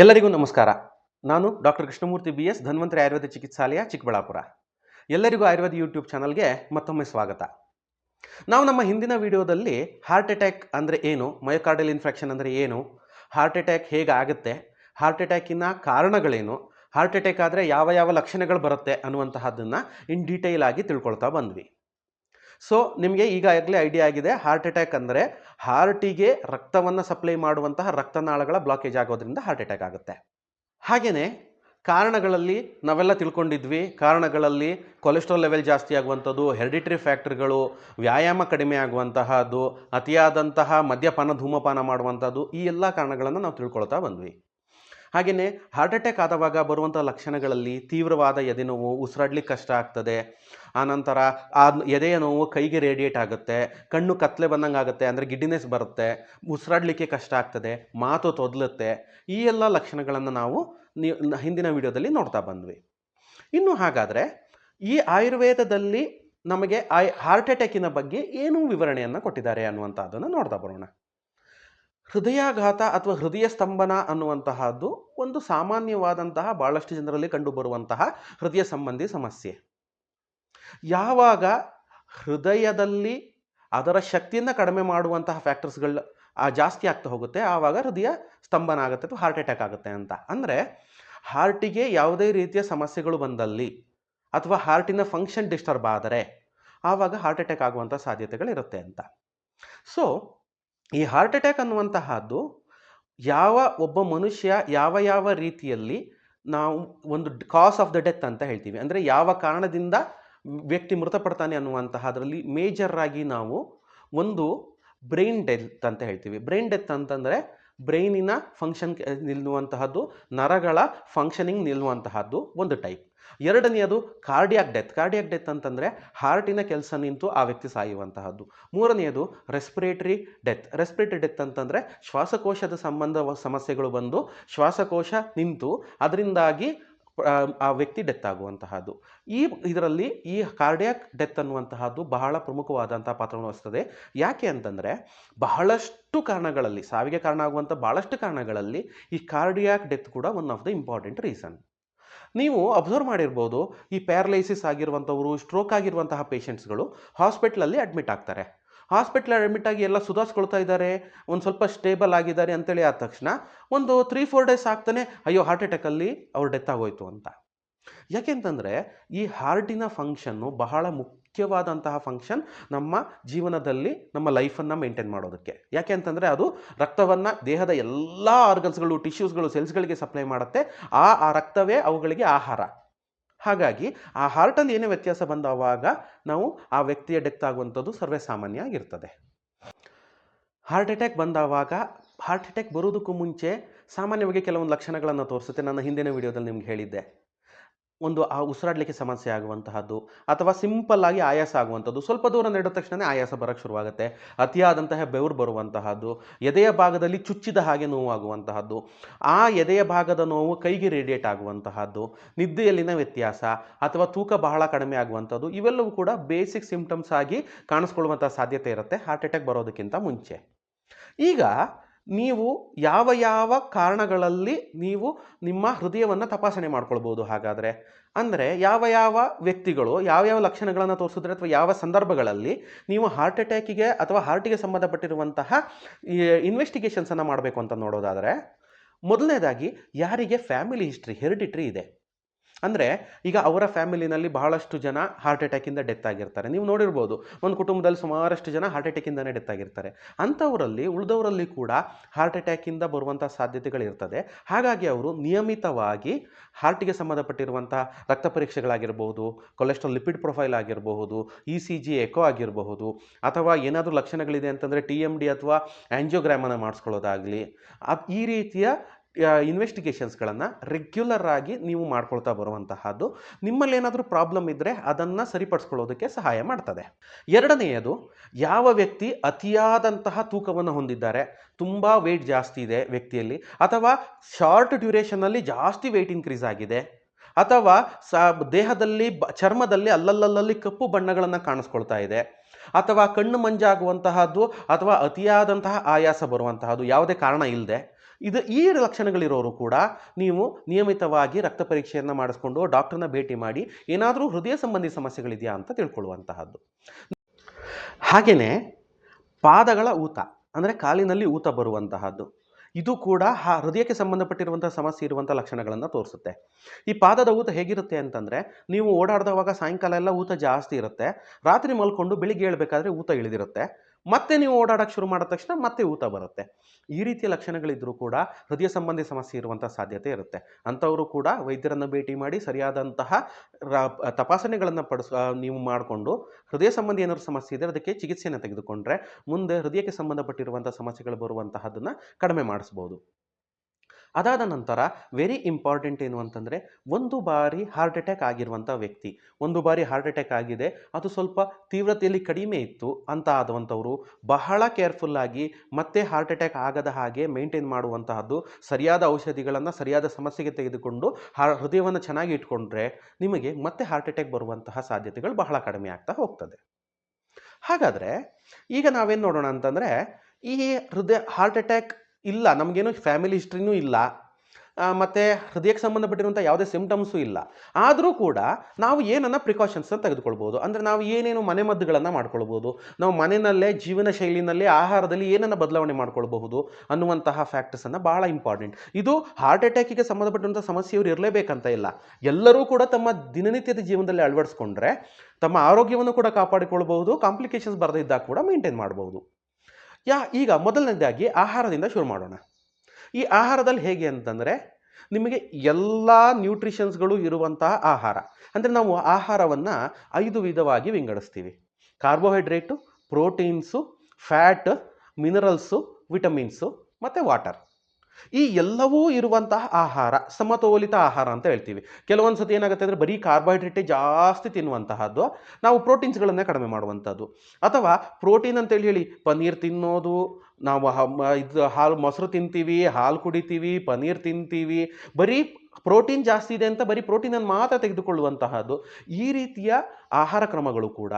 ಎಲ್ಲರಿಗೂ ನಮಸ್ಕಾರ. ನಾನು doctor Krishnamurthy B S Dhanvantari Ayurveda ಚಿಕಿತ್ಸಾಲಯ, Chikkaballapur. ಎಲ್ಲರಿಗೂ ಆಯುರ್ವೇದ ಯೂಟ್ಯೂಬ್ ಚಾನಲ್ಗೆ ಮತ್ತೊಮ್ಮೆ ಸ್ವಾಗತ. ನಾವು ನಮ್ಮ ಹಿಂದಿನ ವಿಡಿಯೋದಲ್ಲಿ ಹಾರ್ಟ್ ಅಟ್ಯಾಕ್ ಅಂದರೆ ಏನು ಮಯೋಕಾರ್ಡಲ್ ಇನ್ಫೆಕ್ಷನ್ ಅಂದರೆ ಏನು ಹಾರ್ಟ್ ಅಟ್ಯಾಕ್ ಹೇಗೆ ಆಗುತ್ತೆ ಹಾರ್ಟ್ ಅಟ್ಯಾಕಿನ ಕಾರಣಗಳೇನು ಹಾರ್ಟ್ ಅಟ್ಯಾಕ್ ಆದರೆ ಯಾವ ಯಾವ ಲಕ್ಷಣಗಳು ಬರುತ್ತೆ ಅನ್ನುವಂತಹದ್ದನ್ನು ಇನ್ ಡೀಟೇಲ್ ಆಗಿ ತಿಳ್ಕೊಳ್ತಾ ಬಂದ್ವಿ. ಸೊ ನಿಮಗೆ ಈಗಾಗಲೇ ಐಡಿಯಾ ಆಗಿದೆ ಹಾರ್ಟ್ ಅಟ್ಯಾಕ್ ಅಂದರೆ ಹಾರ್ಟಿಗೆ ರಕ್ತವನ್ನು ಸಪ್ಲೈ ಮಾಡುವಂತಹ ರಕ್ತನಾಳಗಳ ಬ್ಲಾಕೇಜ್ ಆಗೋದ್ರಿಂದ ಹಾರ್ಟ್ ಅಟ್ಯಾಕ್ ಆಗುತ್ತೆ. ಹಾಗೆಯೇ ಕಾರಣಗಳಲ್ಲಿ ನಾವೆಲ್ಲ ತಿಳ್ಕೊಂಡಿದ್ವಿ. ಕಾರಣಗಳಲ್ಲಿ ಕೊಲೆಸ್ಟ್ರಾಲ್ ಲೆವೆಲ್ ಜಾಸ್ತಿ ಆಗುವಂಥದ್ದು ಹೆರಿಡಿಟ್ರಿ ಫ್ಯಾಕ್ಟ್ರಿಗಳು ವ್ಯಾಯಾಮ ಕಡಿಮೆ ಆಗುವಂತಹದ್ದು, ಅತಿಯಾದಂತಹ ಮದ್ಯಪಾನ, ಧೂಮಪಾನ ಮಾಡುವಂಥದ್ದು ಈ ಎಲ್ಲ ಕಾರಣಗಳನ್ನು ನಾವು ತಿಳ್ಕೊಳ್ತಾ ಬಂದ್ವಿ. ಹಾಗೆಯೇ ಹಾರ್ಟ್ ಅಟ್ಯಾಕ್ ಆದವಾಗ ಬರುವಂಥ ಲಕ್ಷಣಗಳಲ್ಲಿ ತೀವ್ರವಾದ ಎದೆ ನೋವು, ಉಸಿರಾಡ್ಲಿಕ್ಕೆ ಕಷ್ಟ ಆಗ್ತದೆ. ಆನಂತರ ಆ ಎದೆಯ ನೋವು ಕೈಗೆ ರೇಡಿಯೇಟ್ ಆಗುತ್ತೆ, ಕಣ್ಣು ಕತ್ತಲೆ ಬಂದಂಗೆ ಆಗುತ್ತೆ, ಅಂದರೆ ಗಿಡ್ಡಿನೆಸ್ ಬರುತ್ತೆ, ಉಸಿರಾಡಲಿಕ್ಕೆ ಕಷ್ಟ ಆಗ್ತದೆ, ಮಾತು ತೊದಲುತ್ತೆ. ಈ ಎಲ್ಲ ಲಕ್ಷಣಗಳನ್ನು ನಾವು ಹಿಂದಿನ ವಿಡಿಯೋದಲ್ಲಿ ನೋಡ್ತಾ ಬಂದ್ವಿ. ಇನ್ನು ಹಾಗಾದರೆ ಈ ಆಯುರ್ವೇದದಲ್ಲಿ ನಮಗೆ ಐ ಹಾರ್ಟ್ ಅಟ್ಯಾಕಿನ ಬಗ್ಗೆ ಏನು ವಿವರಣೆಯನ್ನು ಕೊಟ್ಟಿದ್ದಾರೆ ಅನ್ನುವಂಥದ್ದನ್ನು ನೋಡ್ತಾ ಬರೋಣ. ಹೃದಯಾಘಾತ ಅಥವಾ ಹೃದಯ ಸ್ತಂಭನ ಅನ್ನುವಂತಹದ್ದು ಒಂದು ಸಾಮಾನ್ಯವಾದಂತಹ ಭಾಳಷ್ಟು ಜನರಲ್ಲಿ ಕಂಡುಬರುವಂತಹ ಹೃದಯ ಸಂಬಂಧಿ ಸಮಸ್ಯೆ. ಯಾವಾಗ ಹೃದಯದಲ್ಲಿ ಅದರ ಶಕ್ತಿಯನ್ನು ಕಡಿಮೆ ಮಾಡುವಂತಹ ಫ್ಯಾಕ್ಟರ್ಸ್ಗಳು ಜಾಸ್ತಿ ಆಗ್ತಾ ಹೋಗುತ್ತೆ, ಆವಾಗ ಹೃದಯ ಸ್ತಂಭನ ಆಗುತ್ತೆ ಅಥವಾ ಹಾರ್ಟ್ ಅಟ್ಯಾಕ್ ಆಗುತ್ತೆ ಅಂತ. ಅಂದರೆ ಹಾರ್ಟಿಗೆ ಯಾವುದೇ ರೀತಿಯ ಸಮಸ್ಯೆಗಳು ಬಂದಲ್ಲಿ ಅಥವಾ ಹಾರ್ಟಿನ ಫಂಕ್ಷನ್ ಡಿಸ್ಟರ್ಬ್ ಆದರೆ ಆವಾಗ ಹಾರ್ಟ್ ಅಟ್ಯಾಕ್ ಆಗುವಂಥ ಸಾಧ್ಯತೆಗಳಿರುತ್ತೆ ಅಂತ. ಸೊ ಈ ಹಾರ್ಟ್ ಅಟ್ಯಾಕ್ ಅನ್ನುವಂತಹದ್ದು ಯಾವ ಒಬ್ಬ ಮನುಷ್ಯ ಯಾವ ಯಾವ ರೀತಿಯಲ್ಲಿ ನಾವು ಒಂದು ಕಾಸ್ ಆಫ್ ದ ಡೆತ್ ಅಂತ ಹೇಳ್ತೀವಿ. ಅಂದರೆ ಯಾವ ಕಾರಣದಿಂದ ವ್ಯಕ್ತಿ ಮೃತಪಡ್ತಾನೆ ಅನ್ನುವಂತಹದ್ರಲ್ಲಿ ಮೇಜರ್ ಆಗಿ ನಾವು ಒಂದು ಬ್ರೈನ್ ಡೆತ್ ಅಂತ ಹೇಳ್ತೀವಿ. ಬ್ರೈನ್ ಡೆತ್ ಅಂತಂದರೆ ಬ್ರೈನಿನ ಫಂಕ್ಷನ್ ನಿಲ್ಲುವಂತಹದ್ದು, ನರಗಳ ಫಂಕ್ಷನಿಂಗ್ ನಿಲ್ಲುವಂತಹದ್ದು ಒಂದು ಟೈಪ್ ಎರಡನೆಯದು ಕಾರ್ಡಿಯಾಕ್ ಡೆತ್ ಕಾರ್ಡಿಯಾಕ್ ಡೆತ್ ಅಂತಂದರೆ ಹಾರ್ಟಿನ ಕೆಲಸ ನಿಂತು ಆ ವ್ಯಕ್ತಿ ಸಾಯುವಂತಹದ್ದು. ಮೂರನೆಯದು ರೆಸ್ಪಿರೇಟರಿ ಡೆತ್ ರೆಸ್ಪಿರೇಟರಿ ಡೆತ್ ಅಂತಂದರೆ ಶ್ವಾಸಕೋಶದ ಸಂಬಂಧ ಸಮಸ್ಯೆಗಳು ಬಂದು ಶ್ವಾಸಕೋಶ ನಿಂತು ಅದರಿಂದಾಗಿ ಆ ವ್ಯಕ್ತಿ ಡೆತ್ ಆಗುವಂತಹದ್ದು. ಈ ಇದರಲ್ಲಿ ಈ ಕಾರ್ಡಿಯಾಕ್ ಡೆತ್ ಅನ್ನುವಂತಹದ್ದು ಬಹಳ ಪ್ರಮುಖವಾದಂಥ ಪಾತ್ರವನ್ನು ವಹಿಸ್ತದೆ. ಯಾಕೆ ಅಂತಂದರೆ ಬಹಳಷ್ಟು ಕಾರಣಗಳಲ್ಲಿ, ಸಾವಿಗೆ ಕಾರಣ ಆಗುವಂಥ ಬಹಳಷ್ಟು ಕಾರಣಗಳಲ್ಲಿ ಈ ಕಾರ್ಡಿಯಾಕ್ ಡೆತ್ ಕೂಡ one of the important reason ನೀವು ಅಬ್ಸರ್ವ್ ಮಾಡಿರ್ಬೋದು ಈ ಪ್ಯಾರಲೈಸಿಸ್ ಆಗಿರುವಂಥವರು ಸ್ಟ್ರೋಕ್ ಆಗಿರುವಂತಹ ಪೇಷಂಟ್ಸ್ಗಳು ಹಾಸ್ಪಿಟ್ಲಲ್ಲಿ ಅಡ್ಮಿಟ್ ಆಗ್ತಾರೆ. ಹಾಸ್ಪಿಟ್ಲಲ್ಲಿ ಅಡ್ಮಿಟ್ ಆಗಿ ಎಲ್ಲ ಸುಧಾರಿಸ್ಕೊಳ್ತಾ ಇದ್ದಾರೆ, ಒಂದು ಸ್ವಲ್ಪ ಸ್ಟೇಬಲ್ ಆಗಿದ್ದಾರೆ ಅಂತೇಳಿ ಆದ ತಕ್ಷಣ ಒಂದು ತ್ರೀ ಫೋರ್ ಡೇಸ್ ಆಗ್ತಾನೆ, ಅಯ್ಯೋ ಹಾರ್ಟ್ ಅಟ್ಯಾಕಲ್ಲಿ ಅವ್ರು ಡೆತ್ ಆಗೋಯ್ತು ಅಂತ. ಯಾಕೆಂತಂದರೆ ಈ ಹಾರ್ಟಿನ ಫಂಕ್ಷನ್ನು ಬಹಳ ಮುಖ್ಯವಾದಂತಹ ಫಂಕ್ಷನ್ ನಮ್ಮ ಜೀವನದಲ್ಲಿ ನಮ್ಮ ಲೈಫನ್ನು ಮೇಂಟೈನ್ ಮಾಡೋದಕ್ಕೆ. ಯಾಕೆ ಅಂತಂದರೆ ಅದು ರಕ್ತವನ್ನು ದೇಹದ ಎಲ್ಲ ಆರ್ಗನ್ಸ್ಗಳು ಟಿಶ್ಯೂಸ್ಗಳು ಸೆಲ್ಸ್ಗಳಿಗೆ ಸಪ್ಲೈ ಮಾಡುತ್ತೆ. ಆ ಆ ರಕ್ತವೇ ಅವುಗಳಿಗೆ ಆಹಾರ. ಹಾಗಾಗಿ ಆ ಹಾರ್ಟಲ್ಲಿ ಏನೇ ವ್ಯತ್ಯಾಸ ಬಂದವಾಗ ನಾವು ಆ ವ್ಯಕ್ತಿಯ ಡೆತ್ ಆಗುವಂಥದ್ದು ಸರ್ವೇ ಸಾಮಾನ್ಯ ಆಗಿರ್ತದೆ ಹಾರ್ಟ್ ಅಟ್ಯಾಕ್ ಬಂದವಾಗ ಹಾರ್ಟ್ ಅಟ್ಯಾಕ್ ಬರೋದಕ್ಕೂ ಮುಂಚೆ ಸಾಮಾನ್ಯವಾಗಿ ಕೆಲವೊಂದು ಲಕ್ಷಣಗಳನ್ನು ತೋರಿಸುತ್ತೆ. ನನ್ನ ಹಿಂದಿನ ವಿಡಿಯೋದಲ್ಲಿ ನಿಮ್ಗೆ ಹೇಳಿದ್ದೆ. ಒಂದು, ಆ ಉಸಿರಾಡಲಿಕ್ಕೆ ಸಮಸ್ಯೆ ಆಗುವಂತಹದ್ದು ಅಥವಾ ಸಿಂಪಲ್ ಆಗಿ ಆಯಾಸ ಆಗುವಂಥದ್ದು ಸ್ವಲ್ಪ ದೂರ ನಡೆದ ತಕ್ಷಣವೇ ಆಯಾಸ ಬರೋಕ್ಕೆ ಶುರುವಾಗುತ್ತೆ. ಅತಿಯಾದಂತಹ ಬೆವರು ಬರುವಂತಹದ್ದು, ಎದೆಯ ಭಾಗದಲ್ಲಿ ಚುಚ್ಚಿದ ಹಾಗೆ ನೋವಾಗುವಂತಹದ್ದು, ಆ ಎದೆಯ ಭಾಗದ ನೋವು ಕೈಗೆ ರೇಡಿಯೇಟ್ ಆಗುವಂತಹದ್ದು, ನಿದ್ದೆಯಲ್ಲಿನ ವ್ಯತ್ಯಾಸ ಅಥವಾ ತೂಕ ಬಹಳ ಕಡಿಮೆ ಆಗುವಂಥದ್ದು ಇವೆಲ್ಲವೂ ಕೂಡ ಬೇಸಿಕ್ ಸಿಂಪ್ಟಮ್ಸ್ ಆಗಿ ಕಾಣಿಸ್ಕೊಳ್ಳುವಂಥ ಸಾಧ್ಯತೆ ಇರುತ್ತೆ. ಹಾರ್ಟ್ ಅಟ್ಯಾಕ್ ಬರೋದಕ್ಕಿಂತ ಮುಂಚೆ. ಈಗ ನೀವು ಯಾವ ಯಾವ ಕಾರಣಗಳಲ್ಲಿ ನೀವು ನಿಮ್ಮ ಹೃದಯವನ್ನು ತಪಾಸಣೆ ಮಾಡ್ಕೊಳ್ಬೋದು ಹಾಗಾದರೆ? ಅಂದರೆ ಯಾವ ಯಾವ ವ್ಯಕ್ತಿಗಳು, ಯಾವ ಯಾವ ಲಕ್ಷಣಗಳನ್ನು ತೋರಿಸಿದ್ರೆ ಅಥವಾ ಯಾವ ಸಂದರ್ಭಗಳಲ್ಲಿ ನೀವು ಹಾರ್ಟ್ ಅಟ್ಯಾಕಿಗೆ ಅಥವಾ ಹಾರ್ಟಿಗೆ ಸಂಬಂಧಪಟ್ಟಿರುವಂತಹ ಇನ್ವೆಸ್ಟಿಗೇಷನ್ಸನ್ನು ಮಾಡಬೇಕು ಅಂತ ನೋಡೋದಾದರೆ, ಮೊದಲನೇದಾಗಿ ಯಾರಿಗೆ ಫ್ಯಾಮಿಲಿ ಹಿಸ್ಟ್ರಿ ಹೆರಿಡಿಟ್ರಿ ಇದೆ. ಅಂದರೆ ಈಗ ಅವರ ಫ್ಯಾಮಿಲಿನಲ್ಲಿ ಬಹಳಷ್ಟು ಜನ ಹಾರ್ಟ್ ಅಟ್ಯಾಕಿಂದ ಡೆತ್ ಆಗಿರ್ತಾರೆ. ನೀವು ನೋಡಿರ್ಬೋದು, ಒಂದು ಕುಟುಂಬದಲ್ಲಿ ಸುಮಾರಷ್ಟು ಜನ ಹಾರ್ಟ್ ಅಟ್ಯಾಕಿಂದನೇ ಡೆತ್ ಆಗಿರ್ತಾರೆ. ಅಂಥವರಲ್ಲಿ, ಉಳಿದವರಲ್ಲಿ ಕೂಡ ಹಾರ್ಟ್ ಅಟ್ಯಾಕಿಂದ ಬರುವಂಥ ಸಾಧ್ಯತೆಗಳಿರ್ತದೆ ಹಾಗಾಗಿ ಅವರು ನಿಯಮಿತವಾಗಿ ಹಾರ್ಟಿಗೆ ಸಂಬಂಧಪಟ್ಟಿರುವಂಥ ರಕ್ತ ಪರೀಕ್ಷೆಗಳಾಗಿರಬಹುದು ಕೊಲೆಸ್ಟ್ರಾಲ್ ಲಿಪಿಡ್ ಪ್ರೊಫೈಲ್ ಆಗಿರಬಹುದು ಇ ಸಿ ಜಿ ಎಕೋ ಆಗಿರಬಹುದು, ಅಥವಾ ಏನಾದರೂ ಲಕ್ಷಣಗಳಿದೆ ಅಂತಂದರೆ ಟಿ ಎಂ ಡಿ ಅಥವಾ ಆ್ಯಂಜಿಯೋಗ್ರಾಮನ್ನು ಮಾಡಿಸ್ಕೊಳ್ಳೋದಾಗಲಿ ಈ ರೀತಿಯ ಇನ್ವೆಸ್ಟಿಗೇಷನ್ಸ್ಗಳನ್ನು ರೆಗ್ಯುಲರ್ ಆಗಿ ನೀವು ಮಾಡ್ಕೊಳ್ತಾ ಬರುವಂತಹದ್ದು. ನಿಮ್ಮಲ್ಲಿ ಏನಾದರೂ ಪ್ರಾಬ್ಲಮ್ ಇದ್ದರೆ ಅದನ್ನು ಸರಿಪಡಿಸ್ಕೊಳ್ಳೋದಕ್ಕೆ ಸಹಾಯ ಮಾಡ್ತದೆ. ಎರಡನೆಯದು, ಯಾವ ವ್ಯಕ್ತಿ ಅತಿಯಾದಂತಹ ತೂಕವನ್ನು ಹೊಂದಿದ್ದಾರೆ? ತುಂಬ ವೆಯ್ಟ್ ಜಾಸ್ತಿ ಇದೆ ವ್ಯಕ್ತಿಯಲ್ಲಿ. ಅಥವಾ ಶಾರ್ಟ್ ಡ್ಯೂರೇಷನಲ್ಲಿ ಜಾಸ್ತಿ ವೆಯ್ಟ್ ಇನ್ಕ್ರೀಸ್ ಆಗಿದೆ. ಅಥವಾ ಸ, ದೇಹದಲ್ಲಿ ಬ, ಚರ್ಮದಲ್ಲಿ ಅಲ್ಲಲ್ಲಲ್ಲಿ ಕಪ್ಪು ಬಣ್ಣಗಳನ್ನು ಕಾಣಿಸ್ಕೊಳ್ತಾ ಇದೆ. ಅಥವಾ ಕಣ್ಣು ಮಂಜಾಗುವಂತಹದ್ದು ಅಥವಾ ಅತಿಯಾದಂತಹ ಆಯಾಸ ಬರುವಂತಹದ್ದು ಯಾವುದೇ ಕಾರಣ ಇಲ್ಲದೆ ಇದು ಈ ಲಕ್ಷಣಗಳಿರೋರು ಕೂಡ ನೀವು ನಿಯಮಿತವಾಗಿ ರಕ್ತ ಪರೀಕ್ಷೆಯನ್ನು ಮಾಡಿಸ್ಕೊಂಡು ಡಾಕ್ಟರ್ನ ಭೇಟಿ ಮಾಡಿ ಏನಾದರೂ ಹೃದಯ ಸಂಬಂಧಿ ಸಮಸ್ಯೆಗಳಿದೆಯಾ ಅಂತ ತಿಳ್ಕೊಳ್ಳುವಂತಹದ್ದು. ಹಾಗೆಯೇ ಪಾದಗಳ ಊತ, ಅಂದರೆ ಕಾಲಿನಲ್ಲಿ ಊತ ಬರುವಂತಹದ್ದು, ಇದು ಕೂಡ ಹೃದಯಕ್ಕೆ ಸಂಬಂಧಪಟ್ಟಿರುವಂಥ ಸಮಸ್ಯೆ ಇರುವಂಥ ಲಕ್ಷಣಗಳನ್ನು ತೋರಿಸುತ್ತೆ. ಈ ಪಾದದ ಊತ ಹೇಗಿರುತ್ತೆ ಅಂತಂದರೆ, ನೀವು ಓಡಾಡಿದವಾಗ ಸಾಯಂಕಾಲ ಎಲ್ಲ ಊತ ಜಾಸ್ತಿ ಇರುತ್ತೆ, ರಾತ್ರಿ ಮಲ್ಕೊಂಡು ಬೆಳಿಗ್ಗೆ ಹೇಳ್ಬೇಕಾದ್ರೆ ಊತ ಇಳಿದಿರುತ್ತೆ ಮತ್ತೆ ನೀವು ಓಡಾಡೋಕ್ಕೆ ಶುರು ಮಾಡಿದ ತಕ್ಷಣ ಮತ್ತೆ ಊತ ಬರುತ್ತೆ. ಈ ರೀತಿಯ ಲಕ್ಷಣಗಳಿದ್ದರೂ ಕೂಡ ಹೃದಯ ಸಂಬಂಧಿ ಸಮಸ್ಯೆ ಇರುವಂಥ ಸಾಧ್ಯತೆ ಇರುತ್ತೆ. ಅಂಥವರು ಕೂಡ ವೈದ್ಯರನ್ನು ಭೇಟಿ ಮಾಡಿ ಸರಿಯಾದಂತಹ ತಪಾಸಣೆಗಳನ್ನು ಪಡಿಸ್ ನೀವು ಮಾಡಿಕೊಂಡು ಹೃದಯ ಸಂಬಂಧಿ ಏನಾದ್ರು ಸಮಸ್ಯೆ ಇದ್ದರೆ ಅದಕ್ಕೆ ಚಿಕಿತ್ಸೆಯನ್ನು ತೆಗೆದುಕೊಂಡ್ರೆ ಮುಂದೆ ಹೃದಯಕ್ಕೆ ಸಂಬಂಧಪಟ್ಟಿರುವಂಥ ಸಮಸ್ಯೆಗಳು ಬರುವಂತಹದ್ದನ್ನು ಕಡಿಮೆ ಮಾಡಿಸ್ಬೋದು. ಅದಾದ ನಂತರ ವೆರಿ ಇಂಪಾರ್ಟೆಂಟ್ ಏನು ಅಂತಂದರೆ ಒಂದು ಬಾರಿ ಹಾರ್ಟ್ ಅಟ್ಯಾಕ್ ಆಗಿರುವಂಥ ವ್ಯಕ್ತಿ. ಒಂದು ಬಾರಿ ಹಾರ್ಟ್ ಅಟ್ಯಾಕ್ ಆಗಿದೆ, ಅದು ಸ್ವಲ್ಪ ತೀವ್ರತೆಯಲ್ಲಿ ಕಡಿಮೆ ಇತ್ತು ಅಂತ ಆದವಂಥವರು ಬಹಳ ಕೇರ್ಫುಲ್ಲಾಗಿ ಮತ್ತೆ ಹಾರ್ಟ್ ಅಟ್ಯಾಕ್ ಆಗದ ಹಾಗೆ ಮೇಂಟೈನ್ ಮಾಡುವಂತಹದ್ದು ಸರಿಯಾದ ಔಷಧಿಗಳನ್ನು ಸರಿಯಾದ ಸಮಸ್ಯೆಗೆ ತೆಗೆದುಕೊಂಡು ಹೃದಯವನ್ನು ಚೆನ್ನಾಗಿ ಇಟ್ಕೊಂಡ್ರೆ ನಿಮಗೆ ಮತ್ತೆ ಹಾರ್ಟ್ ಅಟ್ಯಾಕ್ ಬರುವಂತಹ ಸಾಧ್ಯತೆಗಳು ಬಹಳ ಕಡಿಮೆ ಆಗ್ತಾ ಹೋಗ್ತದೆ. ಹಾಗಾದರೆ ಈಗ ನಾವೇನು ನೋಡೋಣ ಅಂತಂದರೆ ಈ ಹೃದಯ ಹಾರ್ಟ್ ಅಟ್ಯಾಕ್ ಇಲ್ಲ, ನಮಗೇನು ಫ್ಯಾಮಿಲಿ ಹಿಸ್ಟ್ರಿನೂ ಇಲ್ಲ. ಮತ್ತು ಹೃದಯಕ್ಕೆ ಸಂಬಂಧಪಟ್ಟಿರುವಂಥ ಯಾವುದೇ ಸಿಮ್ಟಮ್ಸು ಇಲ್ಲ. ಆದರೂ ಕೂಡ ನಾವು ಏನನ್ನ ಪ್ರಿಕಾಷನ್ಸನ್ನು ತೆಗೆದುಕೊಳ್ಬೋದು. ಅಂದರೆ ನಾವು ಏನೇನು ಮನೆಮದ್ದುಗಳನ್ನು ಮಾಡ್ಕೊಳ್ಬೋದು. ನಾವು ಮನೆಯಲ್ಲೇ ಜೀವನ ಶೈಲಿನಲ್ಲಿ ಆಹಾರದಲ್ಲಿ ಏನನ್ನು ಬದಲಾವಣೆ ಮಾಡ್ಕೊಳ್ಬಹುದು ಅನ್ನುವಂತಹ ಫ್ಯಾಕ್ಟರ್ಸನ್ನು ಭಾಳ ಇಂಪಾರ್ಟೆಂಟ್ ಇದು ಹಾರ್ಟ್ ಅಟ್ಯಾಕಿಗೆ ಸಂಬಂಧಪಟ್ಟಂಥ ಸಮಸ್ಯೆಯವರು ಇರಲೇಬೇಕಂತ ಇಲ್ಲ. ಎಲ್ಲರೂ ಕೂಡ ತಮ್ಮ ದಿನನಿತ್ಯದ ಜೀವನದಲ್ಲಿ ಅಳವಡಿಸ್ಕೊಂಡ್ರೆ ತಮ್ಮ ಆರೋಗ್ಯವನ್ನು ಕೂಡ ಕಾಪಾಡಿಕೊಳ್ಬಹುದು ಕಾಂಪ್ಲಿಕೇಶನ್ಸ್ ಬರದಿದ್ದಾಗ ಕೂಡ ಮೇಂಟೈನ್ ಮಾಡ್ಬೋದು ಯಾ, ಈಗ ಮೊದಲನೇದಾಗಿ ಆಹಾರದಿಂದ ಶುರು ಮಾಡೋಣ. ಈ ಆಹಾರದಲ್ಲಿ ಹೇಗೆ ಅಂತಂದರೆ, ನಿಮಗೆ ಎಲ್ಲ ನ್ಯೂಟ್ರಿಷನ್ಸ್ಗಳು ಇರುವಂತಹ ಆಹಾರ. ಅಂದರೆ ನಾವು ಆಹಾರವನ್ನು ಐದು ವಿಧವಾಗಿ ವಿಂಗಡಿಸ್ತೀವಿ. Carbohydrate, proteins, fat, minerals, vitamins ಮತ್ತು ವಾಟರ್. ಈ ಎಲ್ಲವೂ ಇರುವಂತಹ ಆಹಾರ, ಸಮತೋಲಿತ ಆಹಾರ ಅಂತ ಹೇಳ್ತೀವಿ. ಕೆಲವೊಂದು ಸತಿ ಏನಾಗುತ್ತೆ ಅಂದರೆ ಬರೀ ಕಾರ್ಬೋಹೈಡ್ರೇಟೇ ಜಾಸ್ತಿ ತಿನ್ನುವಂತಹದ್ದು, ನಾವು ಪ್ರೋಟೀನ್ಸ್ಗಳನ್ನೇ ಕಡಿಮೆ ಮಾಡುವಂಥದ್ದು ಅಥವಾ ಪ್ರೋಟೀನ್ ಅಂತೇಳಿ ಹೇಳಿ, ಪನ್ನೀರ್ ತಿನ್ನೋದು, ನಾವು ಇದು ಹಾಲು ಮೊಸರು ತಿಂತೀವಿ, ಹಾಲು ಕುಡಿತೀವಿ, ಪನ್ನೀರ್ ತಿಂತೀವಿ, ಬರೀ ಪ್ರೋಟೀನ್ ಜಾಸ್ತಿ ಇದೆ ಅಂತ ಬರೀ ಪ್ರೋಟೀನನ್ನು ಮಾತ್ರ ತೆಗೆದುಕೊಳ್ಳುವಂತಹದ್ದು. ಈ ರೀತಿಯ ಆಹಾರ ಕ್ರಮಗಳು ಕೂಡ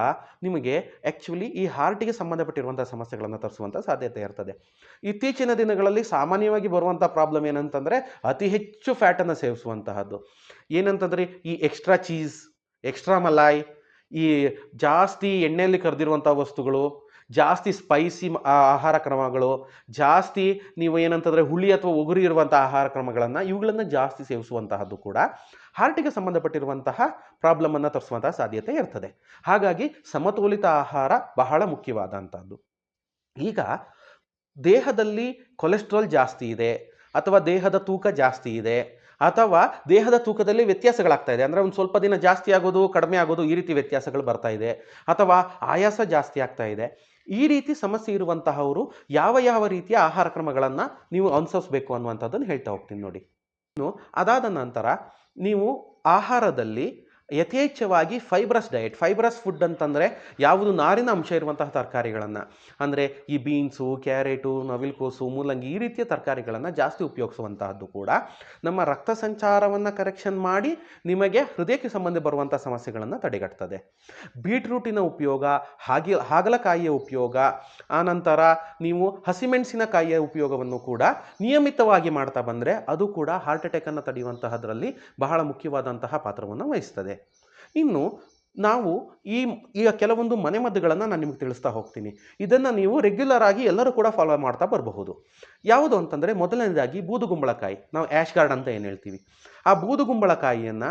ನಿಮಗೆ ಆ್ಯಕ್ಚುಲಿ ಈ ಹಾರ್ಟಿಗೆ ಸಂಬಂಧಪಟ್ಟಿರುವಂಥ ಸಮಸ್ಯೆಗಳನ್ನು ತರಿಸುವಂಥ ಸಾಧ್ಯತೆ ಇರ್ತದೆ. ಇತ್ತೀಚಿನ ದಿನಗಳಲ್ಲಿ ಸಾಮಾನ್ಯವಾಗಿ ಬರುವಂಥ ಪ್ರಾಬ್ಲಮ್ ಏನಂತಂದರೆ ಅತಿ ಹೆಚ್ಚು ಫ್ಯಾಟನ್ನು ಸೇವಿಸುವಂತಹದ್ದು. ಏನಂತಂದರೆ ಈ ಎಕ್ಸ್ಟ್ರಾ ಚೀಸ್ ಎಕ್ಸ್ಟ್ರಾ ಮಲಾಯ್, ಈ ಜಾಸ್ತಿ ಎಣ್ಣೆಯಲ್ಲಿ ಕರೆದಿರುವಂಥ ವಸ್ತುಗಳು ಜಾಸ್ತಿ ಸ್ಪೈಸಿ ಆಹಾರ ಕ್ರಮಗಳು, ಜಾಸ್ತಿ ನೀವು ಏನಂತಂದರೆ ಹುಳಿ ಅಥವಾ ಉಗುರಿ ಇರುವಂಥ ಆಹಾರ ಕ್ರಮಗಳನ್ನು ಇವುಗಳನ್ನು ಜಾಸ್ತಿ ಸೇವಿಸುವಂತಹದ್ದು ಕೂಡ ಹಾರ್ಟಿಗೆ ಸಂಬಂಧಪಟ್ಟಿರುವಂತಹ ಪ್ರಾಬ್ಲಮನ್ನು ತರಿಸುವಂತಹ ಸಾಧ್ಯತೆ ಇರ್ತದೆ. ಹಾಗಾಗಿ ಸಮತೋಲಿತ ಆಹಾರ ಬಹಳ ಮುಖ್ಯವಾದಂಥದ್ದು ಈಗ ದೇಹದಲ್ಲಿ ಕೊಲೆಸ್ಟ್ರಾಲ್ ಜಾಸ್ತಿ ಇದೆ ಅಥವಾ ದೇಹದ ತೂಕ ಜಾಸ್ತಿ ಇದೆ ಅಥವಾ ದೇಹದ ತೂಕದಲ್ಲಿ ವ್ಯತ್ಯಾಸಗಳಾಗ್ತಾ ಇದೆ, ಅಂದರೆ ಒಂದು ಸ್ವಲ್ಪ ದಿನ ಜಾಸ್ತಿ ಆಗೋದು, ಕಡಿಮೆ ಆಗೋದು ಈ ರೀತಿ ವ್ಯತ್ಯಾಸಗಳು ಬರ್ತಾ ಇದೆ ಅಥವಾ ಆಯಾಸ ಜಾಸ್ತಿ ಆಗ್ತಾ ಇದೆ ಈ ರೀತಿ ಸಮಸ್ಯೆ ಇರುವಂತಹವರು ಯಾವ ಯಾವ ರೀತಿಯ ಆಹಾರ ಕ್ರಮಗಳನ್ನು ನೀವು ಅನುಸರಿಸಬೇಕು ಅನ್ನುವಂಥದ್ದನ್ನು ಹೇಳ್ತಾ ಹೋಗ್ತೀನಿ ನೋಡಿ. ಅದಾದ ನಂತರ ನೀವು ಆಹಾರದಲ್ಲಿ ಯಥೇಚ್ಛವಾಗಿ ಫೈಬ್ರಸ್ ಡಯೆಟ್ ಫೈಬ್ರಸ್ ಫುಡ್ ಅಂತಂದರೆ ಯಾವುದು ನಾರಿನ ಅಂಶ ಇರುವಂತಹ ತರಕಾರಿಗಳನ್ನು. ಅಂದರೆ ಈ ಬೀನ್ಸು ಕ್ಯಾರೆಟು ನವಿಲುಕೋಸು, ಮೂಲಂಗಿ ಈ ರೀತಿಯ ತರಕಾರಿಗಳನ್ನು ಜಾಸ್ತಿ ಉಪಯೋಗಿಸುವಂತಹದ್ದು ಕೂಡ ನಮ್ಮ ರಕ್ತ ಸಂಚಾರವನ್ನು ಕರೆಕ್ಷನ್ ಮಾಡಿ ನಿಮಗೆ ಹೃದಯಕ್ಕೆ ಸಂಬಂಧ ಬರುವಂಥ ಸಮಸ್ಯೆಗಳನ್ನು ತಡೆಗಟ್ತದೆ. ಬೀಟ್ರೂಟಿನ ಉಪಯೋಗ, ಹಾಗೆ, ಹಾಗಲಕಾಯಿಯ ಉಪಯೋಗ ಆನಂತರ ನೀವು ಹಸಿಮೆಣಸಿನಕಾಯಿಯ ಉಪಯೋಗವನ್ನು ಕೂಡ ನಿಯಮಿತವಾಗಿ ಮಾಡ್ತಾ ಬಂದರೆ ಅದು ಕೂಡ ಹಾರ್ಟ್ ಅಟ್ಯಾಕನ್ನು ತಡೆಯುವಂತಹದ್ರಲ್ಲಿ ಬಹಳ ಮುಖ್ಯವಾದಂತಹ ಪಾತ್ರವನ್ನು ವಹಿಸ್ತದೆ. ಇನ್ನು ನಾವು ಈ ಈಗ ಕೆಲವೊಂದು ಮನೆಮದ್ದುಗಳನ್ನು ನಾನು ನಿಮಗೆ ತಿಳಿಸ್ತಾ ಹೋಗ್ತೀನಿ. ಇದನ್ನು ನೀವು ರೆಗ್ಯುಲರ್ ಆಗಿ ಎಲ್ಲರೂ ಕೂಡ ಫಾಲೋ ಮಾಡ್ತಾ ಬರಬಹುದು. ಯಾವುದು ಅಂತಂದರೆ ಮೊದಲನೇದಾಗಿ ಬೂದುಗುಂಬಳಕಾಯಿ ನಾವು ಆ್ಯಶ್ ಗಾರ್ಡ್ ಅಂತ ಏನು ಹೇಳ್ತೀವಿ. ಆ ಬೂದುಗುಂಬಳಕಾಯಿಯನ್ನು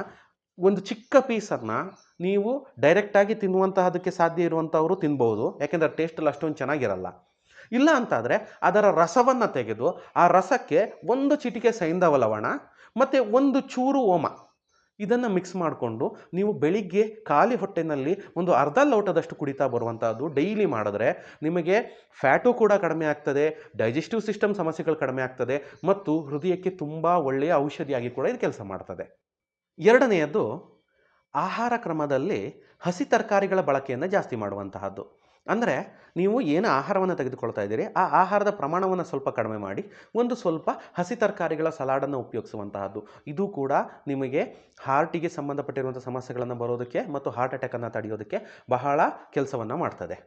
ಒಂದು ಚಿಕ್ಕ ಪೀಸನ್ನು ನೀವು ಡೈರೆಕ್ಟಾಗಿ ತಿನ್ನುವಂತಹದಕ್ಕೆ ಸಾಧ್ಯ ಇರುವಂಥವರು ತಿನ್ಬೋದು ಯಾಕೆಂದರೆ ಟೇಸ್ಟಲ್ಲಿ ಅಷ್ಟೊಂದು ಚೆನ್ನಾಗಿರಲ್ಲ. ಇಲ್ಲ ಅಂತಾದರೆ ಅದರ ರಸವನ್ನು ತೆಗೆದು ಆ ರಸಕ್ಕೆ ಒಂದು ಚಿಟಿಕೆ ಸೈಂಧವ ಲವಣ ಮತ್ತು ಒಂದು ಚೂರು ಓಮ. ಇದನ್ನು ಮಿಕ್ಸ್ ಮಾಡಿಕೊಂಡು ನೀವು ಬೆಳಿಗ್ಗೆ ಖಾಲಿ ಹೊಟ್ಟೆನಲ್ಲಿ ಒಂದು ಅರ್ಧ ಲೋಟದಷ್ಟು ಕುಡಿತಾ ಬರುವಂಥದ್ದು ಡೈಲಿ ಮಾಡಿದ್ರೆ ನಿಮಗೆ ಫ್ಯಾಟು ಕೂಡ ಕಡಿಮೆ ಆಗ್ತದೆ ಡೈಜೆಸ್ಟಿವ್ ಸಿಸ್ಟಮ್ ಸಮಸ್ಯೆಗಳು ಕಡಿಮೆ ಆಗ್ತದೆ ಮತ್ತು ಹೃದಯಕ್ಕೆ ತುಂಬ ಒಳ್ಳೆಯ ಔಷಧಿಯಾಗಿ ಕೂಡ ಇದು ಕೆಲಸ ಮಾಡ್ತದೆ. ಎರಡನೆಯದ್ದು ಆಹಾರ ಕ್ರಮದಲ್ಲಿ ಹಸಿ ತರಕಾರಿಗಳ ಬಳಕೆಯನ್ನು ಜಾಸ್ತಿ ಮಾಡುವಂತಹದ್ದು. ಅಂದರೆ ನೀವು ಏನು ಆಹಾರವನ್ನು ತೆಗೆದುಕೊಳ್ತಾ ಇದ್ದೀರಿ, ಆ ಆಹಾರದ ಪ್ರಮಾಣವನ್ನು ಸ್ವಲ್ಪ ಕಡಿಮೆ ಮಾಡಿ, ಒಂದು ಸ್ವಲ್ಪ ಹಸಿ ತರಕಾರಿಗಳ ಸಲಾಡನ್ನು ಉಪಯೋಗಿಸುವಂತಹದ್ದು. ಇದು ಕೂಡ ನಿಮಗೆ ಹಾರ್ಟಿಗೆ ಸಂಬಂಧಪಟ್ಟಿರುವಂಥ ಸಮಸ್ಯೆಗಳನ್ನು ಬರೋದಕ್ಕೆ ಮತ್ತು ಹಾರ್ಟ್ ಅಟ್ಯಾಕನ್ನು ತಡೆಯೋದಕ್ಕೆ ಬಹಳ ಕೆಲಸವನ್ನು ಮಾಡ್ತದೆ.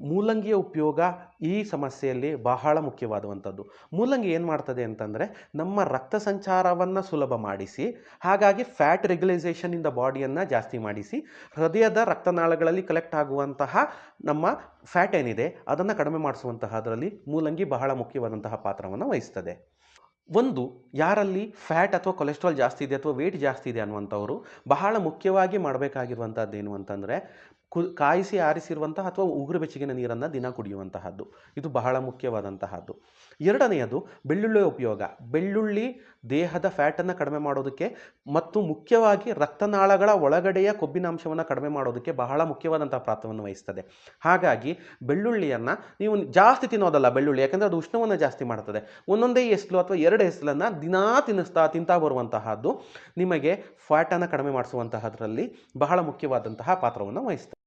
ಮೂಲಂಗಿಯ ಉಪಯೋಗ ಈ ಸಮಸ್ಯೆಯಲ್ಲಿ ಬಹಳ ಮುಖ್ಯವಾದಂಥದ್ದು ಮೂಲಂಗಿ ಏನು ಮಾಡ್ತದೆ ಅಂತಂದರೆ ನಮ್ಮ ರಕ್ತ ಸಂಚಾರವನ್ನು ಸುಲಭ ಮಾಡಿಸಿ, ಹಾಗಾಗಿ ಫ್ಯಾಟ್ ರೆಗ್ಯುಲೈಸೇಷನಿಂದ ಬಾಡಿಯನ್ನು ಜಾಸ್ತಿ ಮಾಡಿಸಿ, ಹೃದಯದ ರಕ್ತನಾಳಗಳಲ್ಲಿ ಕಲೆಕ್ಟ್ ಆಗುವಂತಹ ನಮ್ಮ ಫ್ಯಾಟ್ ಏನಿದೆ, ಅದನ್ನು ಕಡಿಮೆ ಮಾಡಿಸುವಂತಹ ಅದರಲ್ಲಿ ಮೂಲಂಗಿ ಬಹಳ ಮುಖ್ಯವಾದಂತಹ ಪಾತ್ರವನ್ನು ವಹಿಸ್ತದೆ. ಒಂದು, ಯಾರಲ್ಲಿ ಫ್ಯಾಟ್ ಅಥವಾ ಕೊಲೆಸ್ಟ್ರಾಲ್ ಜಾಸ್ತಿ ಇದೆ ಅಥವಾ ವೆಯ್ಟ್ ಜಾಸ್ತಿ ಇದೆ ಅನ್ನುವಂಥವ್ರು ಬಹಳ ಮುಖ್ಯವಾಗಿ ಮಾಡಬೇಕಾಗಿರುವಂಥದ್ದು ಏನು ಅಂತಂದರೆ ಕು ಕಾಯಿಸಿ ಆರಿಸಿರುವಂತಹ ಅಥವಾ ಉಗುರು ಬೆಚ್ಚಗಿನ ನೀರನ್ನು ದಿನ ಕುಡಿಯುವಂತಹದ್ದು. ಇದು ಬಹಳ ಮುಖ್ಯವಾದಂತಹದ್ದು. ಎರಡನೆಯದು ಬೆಳ್ಳುಳ್ಳಿ ಉಪಯೋಗ. ಬೆಳ್ಳುಳ್ಳಿ ದೇಹದ ಫ್ಯಾಟನ್ನು ಕಡಿಮೆ ಮಾಡೋದಕ್ಕೆ ಮತ್ತು ಮುಖ್ಯವಾಗಿ ರಕ್ತನಾಳಗಳ ಒಳಗಡೆಯ ಕೊಬ್ಬಿನಾಂಶವನ್ನು ಕಡಿಮೆ ಮಾಡೋದಕ್ಕೆ ಬಹಳ ಮುಖ್ಯವಾದಂತಹ ಪಾತ್ರವನ್ನು ವಹಿಸ್ತದೆ. ಹಾಗಾಗಿ ಬೆಳ್ಳುಳ್ಳಿಯನ್ನು ನೀವು ಜಾಸ್ತಿ ತಿನ್ನೋದಲ್ಲ ಬೆಳ್ಳುಳ್ಳಿ, ಯಾಕಂದರೆ ಅದು ಉಷ್ಣವನ್ನು ಜಾಸ್ತಿ ಮಾಡ್ತದೆ. ಒಂದೊಂದೇ ಎಸ್ಲು ಅಥವಾ ಎರಡು ಹೆಸಲನ್ನು ದಿನಾ ತಿನ್ನಿಸ್ತಾ ತಿಂತಾ ಬರುವಂತಹದ್ದು ನಿಮಗೆ ಫ್ಯಾಟನ್ನು ಕಡಿಮೆ ಮಾಡಿಸುವಂತಹದ್ರಲ್ಲಿ ಬಹಳ ಮುಖ್ಯವಾದಂತಹ ಪಾತ್ರವನ್ನು ವಹಿಸ್ತದೆ.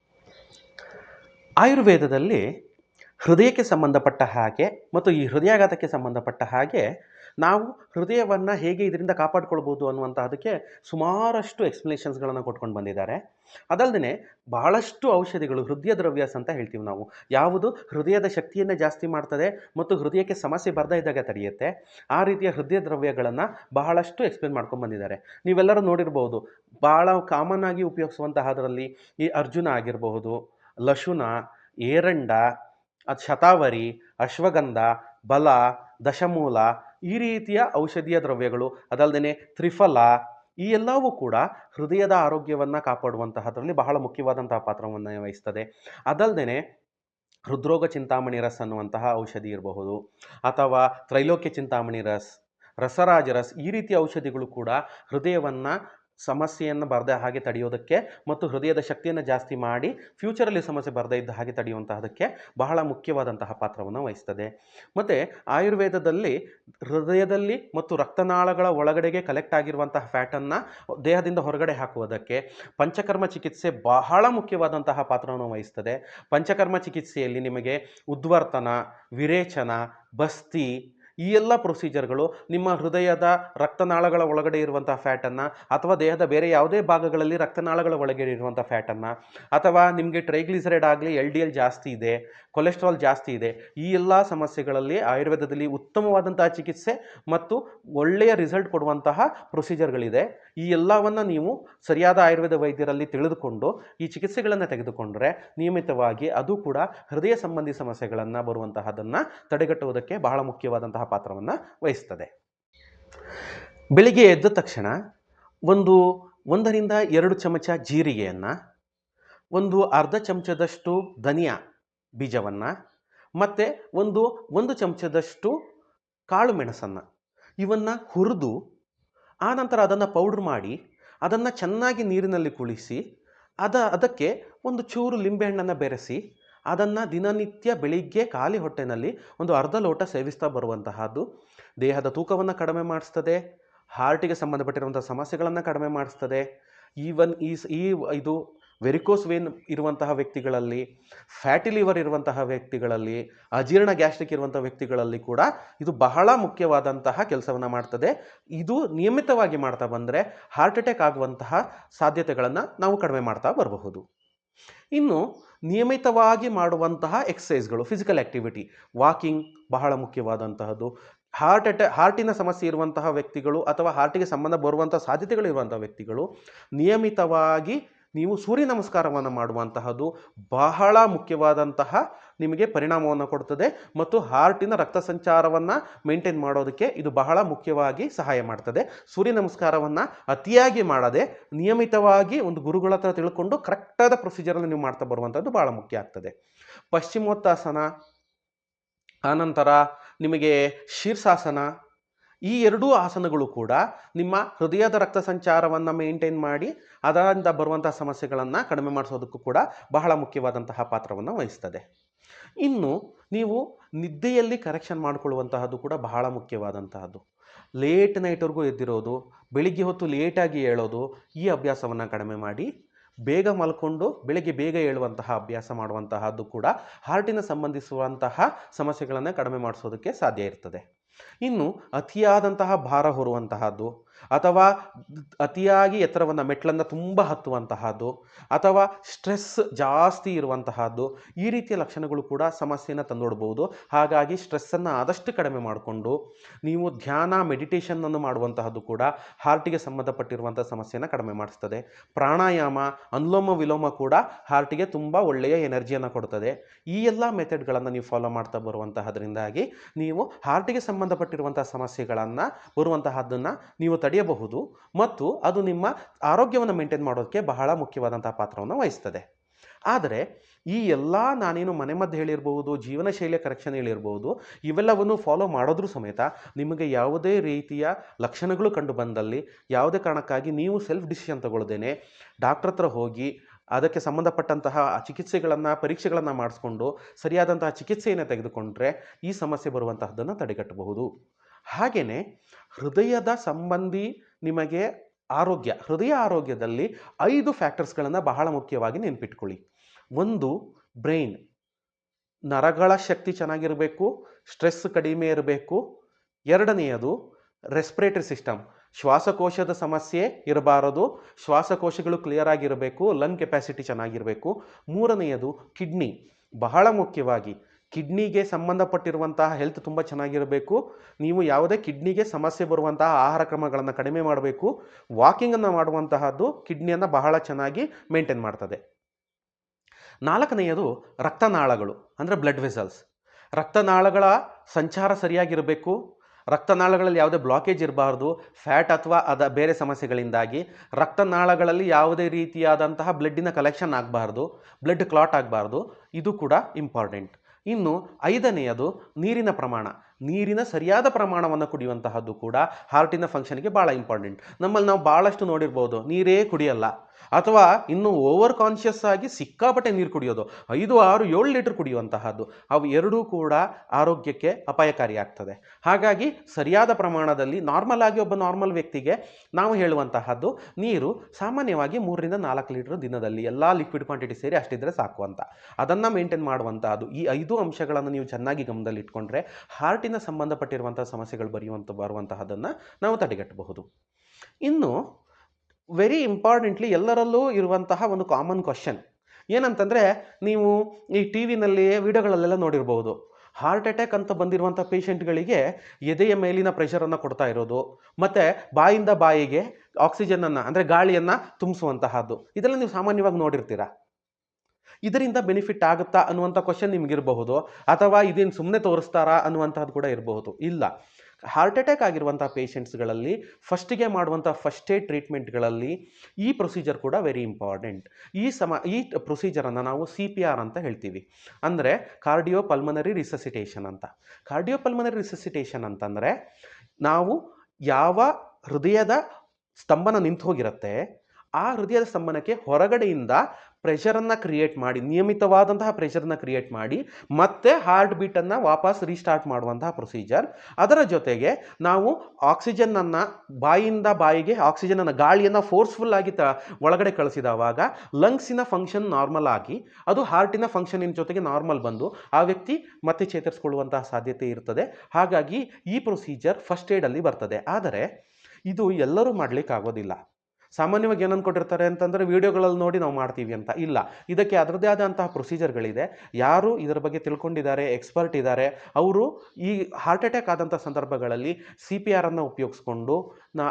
ಆಯುರ್ವೇದದಲ್ಲಿ ಹೃದಯಕ್ಕೆ ಸಂಬಂಧಪಟ್ಟ ಹಾಗೆ ಮತ್ತು ಈ ಹೃದಯಾಘಾತಕ್ಕೆ ಸಂಬಂಧಪಟ್ಟ ಹಾಗೆ ನಾವು ಹೃದಯವನ್ನು ಹೇಗೆ ಇದರಿಂದ ಕಾಪಾಡ್ಕೊಳ್ಬೋದು ಅನ್ನುವಂತಹದಕ್ಕೆ ಸುಮಾರಷ್ಟು ಎಕ್ಸ್ಪ್ಲನೇಷನ್ಸ್ಗಳನ್ನು ಕೊಟ್ಕೊಂಡು ಬಂದಿದ್ದಾರೆ. ಅದಲ್ಲದೆ ಬಹಳಷ್ಟು ಔಷಧಿಗಳು, ಹೃದಯ ದ್ರವ್ಯಾಸ ಅಂತ ಹೇಳ್ತೀವಿ ನಾವು. ಯಾವುದು? ಹೃದಯದ ಶಕ್ತಿಯನ್ನು ಜಾಸ್ತಿ ಮಾಡ್ತದೆ ಮತ್ತು ಹೃದಯಕ್ಕೆ ಸಮಸ್ಯೆ ಬರ್ದೇ ಇದ್ದಾಗ ತಡೆಯುತ್ತೆ. ಆ ರೀತಿಯ ಹೃದಯ ದ್ರವ್ಯಗಳನ್ನು ಬಹಳಷ್ಟು ಎಕ್ಸ್ಪ್ಲೇನ್ ಮಾಡ್ಕೊಂಡು ಬಂದಿದ್ದಾರೆ. ನೀವೆಲ್ಲರೂ ನೋಡಿರ್ಬೋದು ಭಾಳ ಕಾಮನ್ ಆಗಿ ಉಪಯೋಗಿಸುವಂತಹದರಲ್ಲಿ ಈ ಅರ್ಜುನ ಆಗಿರಬಹುದು ಲಶುನ, ಏರಂಡ ಶತಾವರಿ, ಅಶ್ವಗಂಧ, ಬಲ, ದಶಮೂಲ ಈ ರೀತಿಯ ಔಷಧೀಯ ದ್ರವ್ಯಗಳು ಅದಲ್ಲದೆ ತ್ರಿಫಲ ಈ ಎಲ್ಲವೂ ಕೂಡ ಹೃದಯದ ಆರೋಗ್ಯವನ್ನು ಕಾಪಾಡುವಂತಹದ್ರಲ್ಲಿ ಬಹಳ ಮುಖ್ಯವಾದಂತಹ ಪಾತ್ರವನ್ನು ವಹಿಸ್ತದೆ. ಅದಲ್ಲದೆ ಹೃದ್ರೋಗ ಚಿಂತಾಮಣಿ ರಸ್ ಅನ್ನುವಂತಹ ಔಷಧಿ ಇರಬಹುದು, ಅಥವಾ ತ್ರೈಲೋಕ್ಯ ಚಿಂತಾಮಣಿ ರಸ್, ರಸರಾಜ ರಸ್ ಈ ರೀತಿಯ ಔಷಧಿಗಳು ಕೂಡ ಹೃದಯವನ್ನು ಸಮಸ್ಯೆಯನ್ನು ಬರದೇ ಹಾಗೆ ತಡೆಯೋದಕ್ಕೆ ಮತ್ತು ಹೃದಯದ ಶಕ್ತಿಯನ್ನು ಜಾಸ್ತಿ ಮಾಡಿ ಫ್ಯೂಚರಲ್ಲಿ ಸಮಸ್ಯೆ ಬರದೇ ಇದ್ದ ಹಾಗೆ ತಡೆಯುವಂತಹದಕ್ಕೆ ಬಹಳ ಮುಖ್ಯವಾದಂತಹ ಪಾತ್ರವನ್ನು ವಹಿಸ್ತದೆ. ಮತ್ತು ಆಯುರ್ವೇದದಲ್ಲಿ ಹೃದಯದಲ್ಲಿ ಮತ್ತು ರಕ್ತನಾಳಗಳ ಒಳಗಡೆಗೆ ಕಲೆಕ್ಟ್ ಆಗಿರುವಂತಹ ಫ್ಯಾಟನ್ನು ದೇಹದಿಂದ ಹೊರಗಡೆ ಹಾಕುವುದಕ್ಕೆ ಪಂಚಕರ್ಮ ಚಿಕಿತ್ಸೆ ಬಹಳ ಮುಖ್ಯವಾದಂತಹ ಪಾತ್ರವನ್ನು ವಹಿಸ್ತದೆ. ಪಂಚಕರ್ಮ ಚಿಕಿತ್ಸೆಯಲ್ಲಿ ನಿಮಗೆ ಉದ್ವರ್ತನ, ವಿರೇಚನ, ಬಸ್ತಿ ಈ ಎಲ್ಲ ಪ್ರೊಸೀಜರ್ಗಳು ನಿಮ್ಮ ಹೃದಯದ ರಕ್ತನಾಳಗಳ ಒಳಗಡೆ ಇರುವಂಥ ಫ್ಯಾಟನ್ನು ಅಥವಾ ದೇಹದ ಬೇರೆ ಯಾವುದೇ ಭಾಗಗಳಲ್ಲಿ ರಕ್ತನಾಳಗಳ ಒಳಗಡೆ ಇರುವಂಥ ಫ್ಯಾಟನ್ನು ಅಥವಾ ನಿಮಗೆ ಟ್ರೈಗ್ಲಿಸರೈಡ್ ಆಗಲಿ ಎಲ್ ಡಿ ಎಲ್ ಜಾಸ್ತಿ ಇದೆ ಕೊಲೆಸ್ಟ್ರಾಲ್ ಜಾಸ್ತಿ ಇದೆ, ಈ ಎಲ್ಲ ಸಮಸ್ಯೆಗಳಲ್ಲಿ ಆಯುರ್ವೇದದಲ್ಲಿ ಉತ್ತಮವಾದಂತಹ ಚಿಕಿತ್ಸೆ ಮತ್ತು ಒಳ್ಳೆಯ ರಿಸಲ್ಟ್ ಕೊಡುವಂತಹ ಪ್ರೊಸೀಜರ್ಗಳಿದೆ ಈ ಎಲ್ಲವನ್ನು ನೀವು ಸರಿಯಾದ ಆಯುರ್ವೇದ ವೈದ್ಯರಲ್ಲಿ ತಿಳಿದುಕೊಂಡು ಈ ಚಿಕಿತ್ಸೆಗಳನ್ನು ತೆಗೆದುಕೊಂಡರೆ ನಿಯಮಿತವಾಗಿ ಅದು ಕೂಡ ಹೃದಯ ಸಂಬಂಧಿ ಸಮಸ್ಯೆಗಳನ್ನು ಬರುವಂತಹದನ್ನು ತಡೆಗಟ್ಟುವುದಕ್ಕೆ ಬಹಳ ಮುಖ್ಯವಾದಂತಹ ಪಾತ್ರವನ್ನು ವಹಿಸ್ತದೆ ಬೆಳಿಗ್ಗೆ ಎದ್ದ ತಕ್ಷಣ ಒಂದು ಒಂದರಿಂದ ಎರಡು ಚಮಚ ಜೀರಿಗೆಯನ್ನು, ಒಂದು ಅರ್ಧ ಚಮಚದಷ್ಟು ಧನಿಯಾ ಬೀಜವನ್ನು, ಮತ್ತು ಒಂದು ಒಂದು ಚಮಚದಷ್ಟು ಕಾಳು ಮೆಣಸನ್ನು ಇವನ್ನು ಹುರಿದು ಆನಂತರ ಅದನ್ನು ಪೌಡ್ರ್ ಮಾಡಿ ಅದನ್ನು ಚೆನ್ನಾಗಿ ನೀರಿನಲ್ಲಿ ಕುಳಿಸಿ ಅದ ಅದಕ್ಕೆ ಒಂದು ಚೂರು ಲಿಂಬೆಹಣ್ಣನ್ನು ಬೆರೆಸಿ ಅದನ್ನು ದಿನನಿತ್ಯ ಬೆಳಿಗ್ಗೆ ಖಾಲಿ ಹೊಟ್ಟೆನಲ್ಲಿ ಒಂದು ಅರ್ಧ ಲೋಟ ಸೇವಿಸ್ತಾ ಬರುವಂತಹದ್ದು. ದೇಹದ ತೂಕವನ್ನು ಕಡಿಮೆ ಮಾಡಿಸ್ತದೆ. ಹಾರ್ಟಿಗೆ ಸಂಬಂಧಪಟ್ಟಿರುವಂಥ ಸಮಸ್ಯೆಗಳನ್ನು ಕಡಿಮೆ ಮಾಡಿಸ್ತದೆ. ಈವನ್ ಈ ಈ ಇದು ವೆರಿಕೋಸ್ ವೇನ್ ಇರುವಂತಹ ವ್ಯಕ್ತಿಗಳಲ್ಲಿ, ಫ್ಯಾಟಿ ಲಿವರ್ ಇರುವಂತಹ ವ್ಯಕ್ತಿಗಳಲ್ಲಿ, ಅಜೀರ್ಣ ಗ್ಯಾಸ್ಟ್ರಿಕ್ ಇರುವಂಥ ವ್ಯಕ್ತಿಗಳಲ್ಲಿ ಕೂಡ ಇದು ಬಹಳ ಮುಖ್ಯವಾದಂತಹ ಕೆಲಸವನ್ನು ಮಾಡ್ತದೆ. ಇದು ನಿಯಮಿತವಾಗಿ ಮಾಡ್ತಾ ಬಂದರೆ ಹಾರ್ಟ್ ಅಟ್ಯಾಕ್ ಆಗುವಂತಹ ಸಾಧ್ಯತೆಗಳನ್ನು ನಾವು ಕಡಿಮೆ ಮಾಡ್ತಾ ಬರಬಹುದು. ಇನ್ನು ನಿಯಮಿತವಾಗಿ ಮಾಡುವಂತಹ ಎಕ್ಸಸೈಸ್ಗಳು ಫಿಸಿಕಲ್ ಆ್ಯಕ್ಟಿವಿಟಿ ವಾಕಿಂಗ್ ಬಹಳ ಮುಖ್ಯವಾದಂತಹದ್ದು. ಹಾರ್ಟ್ ಅಟ್ಯಾ ಹಾರ್ಟಿನ ಸಮಸ್ಯೆ ಇರುವಂತಹ ವ್ಯಕ್ತಿಗಳು ಅಥವಾ ಹಾರ್ಟಿಗೆ ಸಂಬಂಧ ಬರುವಂಥ ಸಾಧ್ಯತೆಗಳು ಇರುವಂಥ ವ್ಯಕ್ತಿಗಳು ನಿಯಮಿತವಾಗಿ ನೀವು ಸೂರ್ಯ ನಮಸ್ಕಾರವನ್ನು ಮಾಡುವಂತಹದ್ದು ಬಹಳ ಮುಖ್ಯವಾದಂತಹ ನಿಮಗೆ ಪರಿಣಾಮವನ್ನು ಕೊಡ್ತದೆ ಮತ್ತು ಹಾರ್ಟಿನ ರಕ್ತ ಸಂಚಾರವನ್ನು ಮೇಂಟೈನ್ ಮಾಡೋದಕ್ಕೆ ಇದು ಬಹಳ ಮುಖ್ಯವಾಗಿ ಸಹಾಯ ಮಾಡ್ತದೆ. ಸೂರ್ಯ ನಮಸ್ಕಾರವನ್ನು ಅತಿಯಾಗಿ ಮಾಡದೆ ನಿಯಮಿತವಾಗಿ ಒಂದು ಗುರುಗಳ ಹತ್ರ ತಿಳ್ಕೊಂಡು ಕರೆಕ್ಟಾದ ಪ್ರೊಸೀಜರನ್ನು ನೀವು ಮಾಡ್ತಾ ಬರುವಂಥದ್ದು ಬಹಳ ಮುಖ್ಯ ಆಗ್ತದೆ. ಪಶ್ಚಿಮೋತ್ತಾಸನ, ಆನಂತರ ನಿಮಗೆ ಶೀರ್ಷಾಸನ, ಈ ಎರಡೂ ಆಸನಗಳು ಕೂಡ ನಿಮ್ಮ ಹೃದಯದ ರಕ್ತ ಸಂಚಾರವನ್ನು ಮೇಂಟೈನ್ ಮಾಡಿ ಅದರಿಂದ ಬರುವಂತಹ ಸಮಸ್ಯೆಗಳನ್ನು ಕಡಿಮೆ ಮಾಡಿಸೋದಕ್ಕೂ ಕೂಡ ಬಹಳ ಮುಖ್ಯವಾದಂತಹ ಪಾತ್ರವನ್ನು ವಹಿಸ್ತದೆ. ಇನ್ನು ನೀವು ನಿದ್ದೆಯಲ್ಲಿ ಕರೆಕ್ಷನ್ ಮಾಡಿಕೊಳ್ಳುವಂತಹದ್ದು ಕೂಡ ಬಹಳ ಮುಖ್ಯವಾದಂತಹದ್ದು. ಲೇಟ್ ನೈಟ್ವರೆಗೂ ಎದ್ದಿರೋದು, ಬೆಳಿಗ್ಗೆ ಹೊತ್ತು ಲೇಟಾಗಿ ಏಳೋದು, ಈ ಅಭ್ಯಾಸವನ್ನು ಕಡಿಮೆ ಮಾಡಿ, ಬೇಗ ಮಲ್ಕೊಂಡು ಬೆಳಿಗ್ಗೆ ಬೇಗ ಏಳುವಂತಹ ಅಭ್ಯಾಸ ಮಾಡುವಂತಹದ್ದು ಕೂಡ ಹಾರ್ಟಿನ ಸಂಬಂಧಿಸುವಂತಹ ಸಮಸ್ಯೆಗಳನ್ನು ಕಡಿಮೆ ಮಾಡಿಸೋದಕ್ಕೆ ಸಾಧ್ಯ ಇರ್ತದೆ. ಇನ್ನು ಅತಿಯಾದಂತಹ ಭಾರ ಹೊರುವಂತಹದ್ದು ಅಥವಾ ಅತಿಯಾಗಿ ಎತ್ತರವನ್ನು ಮೆಟ್ಲನ್ನು ತುಂಬ ಹತ್ತುವಂತಹದ್ದು, ಅಥವಾ ಸ್ಟ್ರೆಸ್ ಜಾಸ್ತಿ ಇರುವಂತಹದ್ದು, ಈ ರೀತಿಯ ಲಕ್ಷಣಗಳು ಕೂಡ ಸಮಸ್ಯೆಯನ್ನು ತಂದೊಡ್ಬೋದು. ಹಾಗಾಗಿ ಸ್ಟ್ರೆಸ್ಸನ್ನು ಆದಷ್ಟು ಕಡಿಮೆ ಮಾಡಿಕೊಂಡು ನೀವು ಧ್ಯಾನ ಮೆಡಿಟೇಷನನ್ನು ಮಾಡುವಂತಹದ್ದು ಕೂಡ ಹಾರ್ಟಿಗೆ ಸಂಬಂಧಪಟ್ಟಿರುವಂಥ ಸಮಸ್ಯೆಯನ್ನು ಕಡಿಮೆ ಮಾಡಿಸ್ತದೆ. ಪ್ರಾಣಾಯಾಮ, ಅನುಲೋಮ ವಿಲೋಮ ಕೂಡ ಹಾರ್ಟಿಗೆ ತುಂಬ ಒಳ್ಳೆಯ ಎನರ್ಜಿಯನ್ನು ಕೊಡ್ತದೆ. ಈ ಎಲ್ಲ ಮೆಥಡ್ಗಳನ್ನು ನೀವು ಫಾಲೋ ಮಾಡ್ತಾ ಬರುವಂತಹದ್ರಿಂದಾಗಿ ನೀವು ಹಾರ್ಟಿಗೆ ಸಂಬಂಧಪಟ್ಟಿರುವಂಥ ಸಮಸ್ಯೆಗಳನ್ನು, ಬರುವಂತಹದ್ದನ್ನು ನೀವು ತಡೆಯಬಹುದು ಮತ್ತು ಅದು ನಿಮ್ಮ ಆರೋಗ್ಯವನ್ನು ಮೇಂಟೈನ್ ಮಾಡೋದಕ್ಕೆ ಬಹಳ ಮುಖ್ಯವಾದಂಥ ಪಾತ್ರವನ್ನು ವಹಿಸ್ತದೆ. ಆದರೆ ಈ ಎಲ್ಲ ನಾನೇನು ಮನೆಮದ್ದು ಹೇಳಿರ್ಬೋದು ಜೀವನ ಶೈಲಿಯ ಕರೆಕ್ಷನ್ ಹೇಳಿರ್ಬೋದು, ಇವೆಲ್ಲವನ್ನು ಫಾಲೋ ಮಾಡೋದ್ರೂ ಸಮೇತ ನಿಮಗೆ ಯಾವುದೇ ರೀತಿಯ ಲಕ್ಷಣಗಳು ಕಂಡು ಬಂದಲ್ಲಿ ಯಾವುದೇ ಕಾರಣಕ್ಕಾಗಿ ನೀವು ಸೆಲ್ಫ್ ಡಿಸಿಷನ್ ತಗೊಳ್ದೇನೆ ಡಾಕ್ಟ್ರ್ ಹತ್ರ ಹೋಗಿ ಅದಕ್ಕೆ ಸಂಬಂಧಪಟ್ಟಂತಹ ಚಿಕಿತ್ಸೆಗಳನ್ನು, ಪರೀಕ್ಷೆಗಳನ್ನು ಮಾಡಿಸ್ಕೊಂಡು ಸರಿಯಾದಂತಹ ಚಿಕಿತ್ಸೆಯನ್ನು ತೆಗೆದುಕೊಂಡ್ರೆ ಈ ಸಮಸ್ಯೆ ಬರುವಂತಹದ್ದನ್ನು ತಡೆಗಟ್ಟಬಹುದು. ಹಾಗೆಯೇ ಹೃದಯದ ಸಂಬಂಧಿ ನಿಮಗೆ ಆರೋಗ್ಯ, ಹೃದಯ ಆರೋಗ್ಯದಲ್ಲಿ ಐದು ಫ್ಯಾಕ್ಟರ್ಸ್ಗಳನ್ನು ಬಹಳ ಮುಖ್ಯವಾಗಿ ನೆನ್ಪಿಟ್ಕೊಳ್ಳಿ. ಒಂದು ಬ್ರೈನ್ ನರಗಳ ಶಕ್ತಿ ಚೆನ್ನಾಗಿರಬೇಕು ಸ್ಟ್ರೆಸ್ ಕಡಿಮೆ ಇರಬೇಕು. ಎರಡನೆಯದು ರೆಸ್ಪಿರೇಟರಿ ಸಿಸ್ಟಮ್ ಶ್ವಾಸಕೋಶದ ಸಮಸ್ಯೆ ಇರಬಾರದು, ಶ್ವಾಸಕೋಶಗಳು ಕ್ಲಿಯರ್ ಆಗಿರಬೇಕು ಲಂಗ್ ಕೆಪಾಸಿಟಿ ಚೆನ್ನಾಗಿರಬೇಕು. ಮೂರನೆಯದು ಕಿಡ್ನಿ ಬಹಳ ಮುಖ್ಯವಾಗಿ ಕಿಡ್ನಿಗೆ ಸಂಬಂಧಪಟ್ಟಿರುವಂತಹ ಹೆಲ್ತ್ ತುಂಬ ಚೆನ್ನಾಗಿರಬೇಕು. ನೀವು ಯಾವುದೇ ಕಿಡ್ನಿಗೆ ಸಮಸ್ಯೆ ಬರುವಂತಹ ಆಹಾರ ಕ್ರಮಗಳನ್ನು ಕಡಿಮೆ ಮಾಡಬೇಕು. ವಾಕಿಂಗನ್ನು ಮಾಡುವಂತಹದ್ದು ಕಿಡ್ನಿಯನ್ನು ಬಹಳ ಚೆನ್ನಾಗಿ ಮೇಂಟೈನ್ ಮಾಡ್ತದೆ. ನಾಲ್ಕನೆಯದು ರಕ್ತನಾಳಗಳು, ಅಂದರೆ ಬ್ಲಡ್ ವೆಸಲ್ಸ್ ರಕ್ತನಾಳಗಳ ಸಂಚಾರ ಸರಿಯಾಗಿರಬೇಕು. ರಕ್ತನಾಳಗಳಲ್ಲಿ ಯಾವುದೇ ಬ್ಲಾಕೇಜ್ ಇರಬಾರ್ದು ಫ್ಯಾಟ್ ಅಥವಾ ಅದ ಬೇರೆ ಸಮಸ್ಯೆಗಳಿಂದಾಗಿ. ರಕ್ತನಾಳಗಳಲ್ಲಿ ಯಾವುದೇ ರೀತಿಯಾದಂತಹ ಬ್ಲಡ್ಡಿನ ಕಲೆಕ್ಷನ್ ಆಗಬಾರ್ದು ಬ್ಲಡ್ ಕ್ಲಾಟ್ ಆಗಬಾರ್ದು. ಇದು ಕೂಡ ಇಂಪಾರ್ಟೆಂಟ್ ಇನ್ನು ಐದನೆಯದು ನೀರಿನ ಪ್ರಮಾಣ. ನೀರಿನ ಸರಿಯಾದ ಪ್ರಮಾಣವನ್ನು ಕುಡಿಯುವಂತಹದ್ದು ಕೂಡ ಹಾರ್ಟಿನ ಫಂಕ್ಷನ್ಗೆ ಭಾಳ ಇಂಪಾರ್ಟೆಂಟ್ ನಮ್ಮಲ್ಲಿ ನಾವು ಭಾಳಷ್ಟು ನೋಡಿರ್ಬೋದು, ನೀರೇ ಕುಡಿಯಲ್ಲ. ಅಥವಾ ಇನ್ನು ಓವರ್ ಕಾನ್ಷಿಯಸ್ ಆಗಿ ಸಿಕ್ಕಾಪಟ್ಟೆ ನೀರು ಕುಡಿಯೋದು, ಐದು, ಆರು, ಏಳು ಲೀಟರ್ ಕುಡಿಯುವಂತಹದ್ದು, ಅವು ಎರಡೂ ಕೂಡ ಆರೋಗ್ಯಕ್ಕೆ ಅಪಾಯಕಾರಿಯಾಗ್ತದೆ. ಹಾಗಾಗಿ ಸರಿಯಾದ ಪ್ರಮಾಣದಲ್ಲಿ ನಾರ್ಮಲ್ ಆಗಿ ಒಬ್ಬ ನಾರ್ಮಲ್ ವ್ಯಕ್ತಿಗೆ ನಾವು ಹೇಳುವಂತಹದ್ದು, ನೀರು ಸಾಮಾನ್ಯವಾಗಿ ಮೂರರಿಂದ ನಾಲ್ಕು ಲೀಟರ್ ದಿನದಲ್ಲಿ ಎಲ್ಲ ಲಿಕ್ವಿಡ್ ಕ್ವಾಂಟಿಟಿ ಸೇರಿ ಅಷ್ಟಿದ್ರೆ ಸಾಕು ಅಂತ. ಅದನ್ನು ಮೇಂಟೈನ್ ಮಾಡುವಂತಹದ್ದು, ಈ ಐದು ಅಂಶಗಳನ್ನು ನೀವು ಚೆನ್ನಾಗಿ ಗಮನದಲ್ಲಿ ಇಟ್ಕೊಂಡ್ರೆ ಹಾರ್ಟಿನ ಸಂಬಂಧಪಟ್ಟಿರುವಂಥ ಸಮಸ್ಯೆಗಳು ಬರೆಯುವಂಥ ಬರುವಂತಹದ್ದನ್ನು ನಾವು ತಡೆಗಟ್ಟಬಹುದು. ಇನ್ನು ವೆರಿ ಇಂಪಾರ್ಟೆಂಟ್ಲಿ ಎಲ್ಲರಲ್ಲೂ ಇರುವಂತಹ ಒಂದು ಕಾಮನ್ ಕ್ವಶನ್ ಏನಂತಂದರೆ, ನೀವು ಈ ಟಿ ವಿನಲ್ಲಿ ವಿಡಿಯೋಗಳಲ್ಲೆಲ್ಲ ನೋಡಿರ್ಬೋದು ಹಾರ್ಟ್ ಅಟ್ಯಾಕ್ ಅಂತ ಬಂದಿರುವಂಥ ಪೇಷಂಟ್ಗಳಿಗೆ ಎದೆಯ ಮೇಲಿನ ಪ್ರೆಷರನ್ನು ಕೊಡ್ತಾ ಇರೋದು, ಮತ್ತು ಬಾಯಿಂದ ಬಾಯಿಗೆ ಆಕ್ಸಿಜನನ್ನು ಅಂದರೆ ಗಾಳಿಯನ್ನು ತುಂಬಿಸುವಂತಹದ್ದು. ಇದೆಲ್ಲ ನೀವು ಸಾಮಾನ್ಯವಾಗಿ ನೋಡಿರ್ತೀರಾ? ಇದರಿಂದ ಬೆನಿಫಿಟ್ ಆಗುತ್ತಾ ಅನ್ನುವಂಥ ಕ್ವಶನ್ ನಿಮಗಿರಬಹುದು, ಅಥವಾ ಇದೇನು ಸುಮ್ಮನೆ ತೋರಿಸ್ತಾರಾ ಅನ್ನುವಂಥದ್ದು ಕೂಡ ಇರಬಹುದು. ಇಲ್ಲ. ಹಾರ್ಟ್ ಅಟ್ಯಾಕ್ ಆಗಿರುವಂಥ ಪೇಷಂಟ್ಸ್ಗಳಲ್ಲಿ ಫಸ್ಟಿಗೆ ಮಾಡುವಂಥ ಫಸ್ಟ್ ಏಡ್ ಟ್ರೀಟ್ಮೆಂಟ್ಗಳಲ್ಲಿ ಈ ಪ್ರೊಸೀಜರ್ ಕೂಡ ವೆರಿ ಇಂಪಾರ್ಟೆಂಟ್ ಈ ಸಮ, ಈ ಪ್ರೊಸೀಜರನ್ನು ನಾವು ಸಿ ಪಿ ಆರ್ ಅಂತ ಹೇಳ್ತೀವಿ. ಅಂದರೆ ಕಾರ್ಡಿಯೋ ಪಲ್ಮನರಿ ರಿಸಸಿಟೇಷನ್ ಅಂತ. ಕಾರ್ಡಿಯೋ ಪಲ್ಮನರಿ ರಿಸಸಿಟೇಷನ್ ಅಂತಂದರೆ ನಾವು ಯಾವ ಹೃದಯದ ಸ್ತಂಭನ ನಿಂತು ಹೋಗಿರುತ್ತೆ ಆ ಹೃದಯದ ಸ್ತಂಭನಕ್ಕೆ ಹೊರಗಡೆಯಿಂದ ಪ್ರೆಷರನ್ನು ಕ್ರಿಯೇಟ್ ಮಾಡಿ, ನಿಯಮಿತವಾದಂತಹ ಪ್ರೆಷರನ್ನು ಕ್ರಿಯೇಟ್ ಮಾಡಿ, ಮತ್ತೆ ಹಾರ್ಟ್ ಬೀಟನ್ನು ವಾಪಸ್ ರೀಸ್ಟಾರ್ಟ್ ಮಾಡುವಂತಹ ಪ್ರೊಸೀಜರ್ ಅದರ ಜೊತೆಗೆ ನಾವು ಆಕ್ಸಿಜನನ್ನು ಬಾಯಿಯಿಂದ ಬಾಯಿಗೆ ಆಕ್ಸಿಜನನ್ನು ಗಾಳಿಯನ್ನು ಫೋರ್ಸ್ಫುಲ್ ಆಗಿ ತ, ಒಳಗಡೆ ಕಳಿಸಿದವಾಗ ಲಂಗ್ಸಿನ ಫಂಕ್ಷನ್ ನಾರ್ಮಲ್ ಆಗಿ, ಅದು ಹಾರ್ಟಿನ ಫಂಕ್ಷನಿನ ಜೊತೆಗೆ ನಾರ್ಮಲ್ ಬಂದು ಆ ವ್ಯಕ್ತಿ ಮತ್ತೆ ಚೇತರಿಸ್ಕೊಳ್ಳುವಂತಹ ಸಾಧ್ಯತೆ ಇರ್ತದೆ. ಹಾಗಾಗಿ ಈ ಪ್ರೊಸೀಜರ್ ಫಸ್ಟ್ ಏಡಲ್ಲಿ ಬರ್ತದೆ. ಆದರೆ ಇದು ಎಲ್ಲರೂ ಮಾಡಲಿಕ್ಕೆ ಆಗೋದಿಲ್ಲ ಸಾಮಾನ್ಯವಾಗಿ ಏನನ್ನು ಕೊಟ್ಟಿರ್ತಾರೆ ಅಂತಂದರೆ ವೀಡಿಯೋಗಳಲ್ಲಿ ನೋಡಿ ನಾವು ಮಾಡ್ತೀವಿ ಅಂತ. ಇಲ್ಲ, ಇದಕ್ಕೆ ಅದರದ್ದೇ ಆದಂತಹ ಪ್ರೊಸೀಜರ್ಗಳಿದೆ. ಯಾರು ಇದರ ಬಗ್ಗೆ ತಿಳ್ಕೊಂಡಿದ್ದಾರೆ, ಎಕ್ಸ್ಪರ್ಟ್ ಇದ್ದಾರೆ, ಅವರು ಈ ಹಾರ್ಟ್ ಅಟ್ಯಾಕ್ ಆದಂಥ ಸಂದರ್ಭಗಳಲ್ಲಿ ಸಿ ಪಿ ಆರನ್ನು ಉಪಯೋಗಿಸ್ಕೊಂಡು ನಾ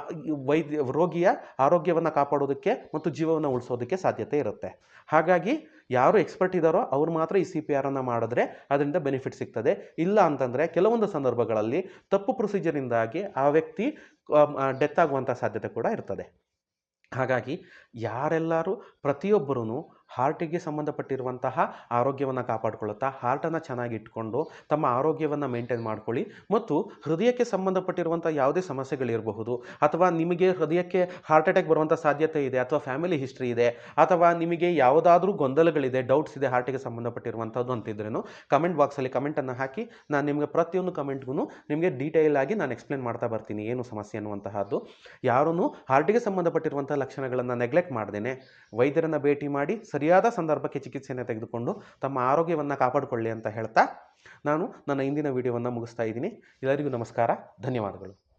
ವೈದ್ಯ, ರೋಗಿಯ ಆರೋಗ್ಯವನ್ನು ಕಾಪಾಡೋದಕ್ಕೆ ಮತ್ತು ಜೀವವನ್ನು ಉಳಿಸೋದಕ್ಕೆ ಸಾಧ್ಯತೆ ಇರುತ್ತೆ. ಹಾಗಾಗಿ ಯಾರು ಎಕ್ಸ್ಪರ್ಟ್ ಇದ್ದಾರೋ ಅವ್ರು ಮಾತ್ರ ಈ ಸಿ ಪಿ ಆರನ್ನು ಮಾಡಿದ್ರೆ ಅದರಿಂದ ಬೆನಿಫಿಟ್ ಸಿಗ್ತದೆ. ಇಲ್ಲ ಅಂತಂದರೆ ಕೆಲವೊಂದು ಸಂದರ್ಭಗಳಲ್ಲಿ ತಪ್ಪು ಪ್ರೊಸೀಜರಿಂದಾಗಿ ಆ ವ್ಯಕ್ತಿ ಡೆತ್ ಆಗುವಂಥ ಸಾಧ್ಯತೆ ಕೂಡ ಇರ್ತದೆ. ಹಾಗಾಗಿ ಯಾರೆಲ್ಲರೂ ಪ್ರತಿಯೊಬ್ಬರೂ ಹಾರ್ಟಿಗೆ ಸಂಬಂಧಪಟ್ಟಿರುವಂತಹ ಆರೋಗ್ಯವನ್ನು ಕಾಪಾಡಿಕೊಳ್ಳುತ್ತಾ ಹಾರ್ಟನ್ನು ಚೆನ್ನಾಗಿ ಇಟ್ಕೊಂಡು ತಮ್ಮ ಆರೋಗ್ಯವನ್ನು ಮೇಂಟೈನ್ ಮಾಡ್ಕೊಳ್ಳಿ. ಮತ್ತು ಹೃದಯಕ್ಕೆ ಸಂಬಂಧಪಟ್ಟಿರುವಂಥ ಯಾವುದೇ ಸಮಸ್ಯೆಗಳಿರಬಹುದು, ಅಥವಾ ನಿಮಗೆ ಹೃದಯಕ್ಕೆ ಹಾರ್ಟ್ ಅಟ್ಯಾಕ್ ಬರುವಂಥ ಸಾಧ್ಯತೆ ಇದೆ, ಅಥವಾ ಫ್ಯಾಮಿಲಿ ಹಿಸ್ಟ್ರಿ ಇದೆ, ಅಥವಾ ನಿಮಗೆ ಯಾವುದಾದ್ರೂ ಗೊಂದಲಗಳಿದೆ, ಡೌಟ್ಸ್ ಇದೆ ಹಾರ್ಟಿಗೆ ಸಂಬಂಧಪಟ್ಟಿರುವಂಥದ್ದು ಅಂತಿದ್ರೇನು ಕಮೆಂಟ್ ಬಾಕ್ಸಲ್ಲಿ ಕಮೆಂಟನ್ನು ಹಾಕಿ. ನಾನು ನಿಮಗೆ ಪ್ರತಿಯೊಂದು ಕಮೆಂಟ್ಗೂ ನಿಮಗೆ ಡೀಟೇಲ್ ಆಗಿ ನಾನು ಎಕ್ಸ್ಪ್ಲೇನ್ ಮಾಡ್ತಾ ಬರ್ತೀನಿ, ಏನು ಸಮಸ್ಯೆ ಅನ್ನುವಂತಹದ್ದು. ಯಾರೂ ಹಾರ್ಟಿಗೆ ಸಂಬಂಧಪಟ್ಟಿರುವಂಥ ಲಕ್ಷಣಗಳನ್ನು ನೆಗ್ಲೆಕ್ಟ್ ಮಾಡ್ದೇನೆ, ವೈದ್ಯರನ್ನು ಭೇಟಿ ಮಾಡಿ ಸರಿಯಾದ ಸಂದರ್ಭಕ್ಕೆ ಚಿಕಿತ್ಸೆಯನ್ನು ತೆಗೆದುಕೊಂಡು ತಮ್ಮ ಆರೋಗ್ಯವನ್ನು ಕಾಪಾಡಿಕೊಳ್ಳಿ ಅಂತ ಹೇಳ್ತಾ ನಾನು ನನ್ನ ಇಂದಿನ ವಿಡಿಯೋವನ್ನು ಮುಗಿಸ್ತಾ ಇದ್ದೀನಿ. ಎಲ್ಲರಿಗೂ ನಮಸ್ಕಾರ. ಧನ್ಯವಾದಗಳು.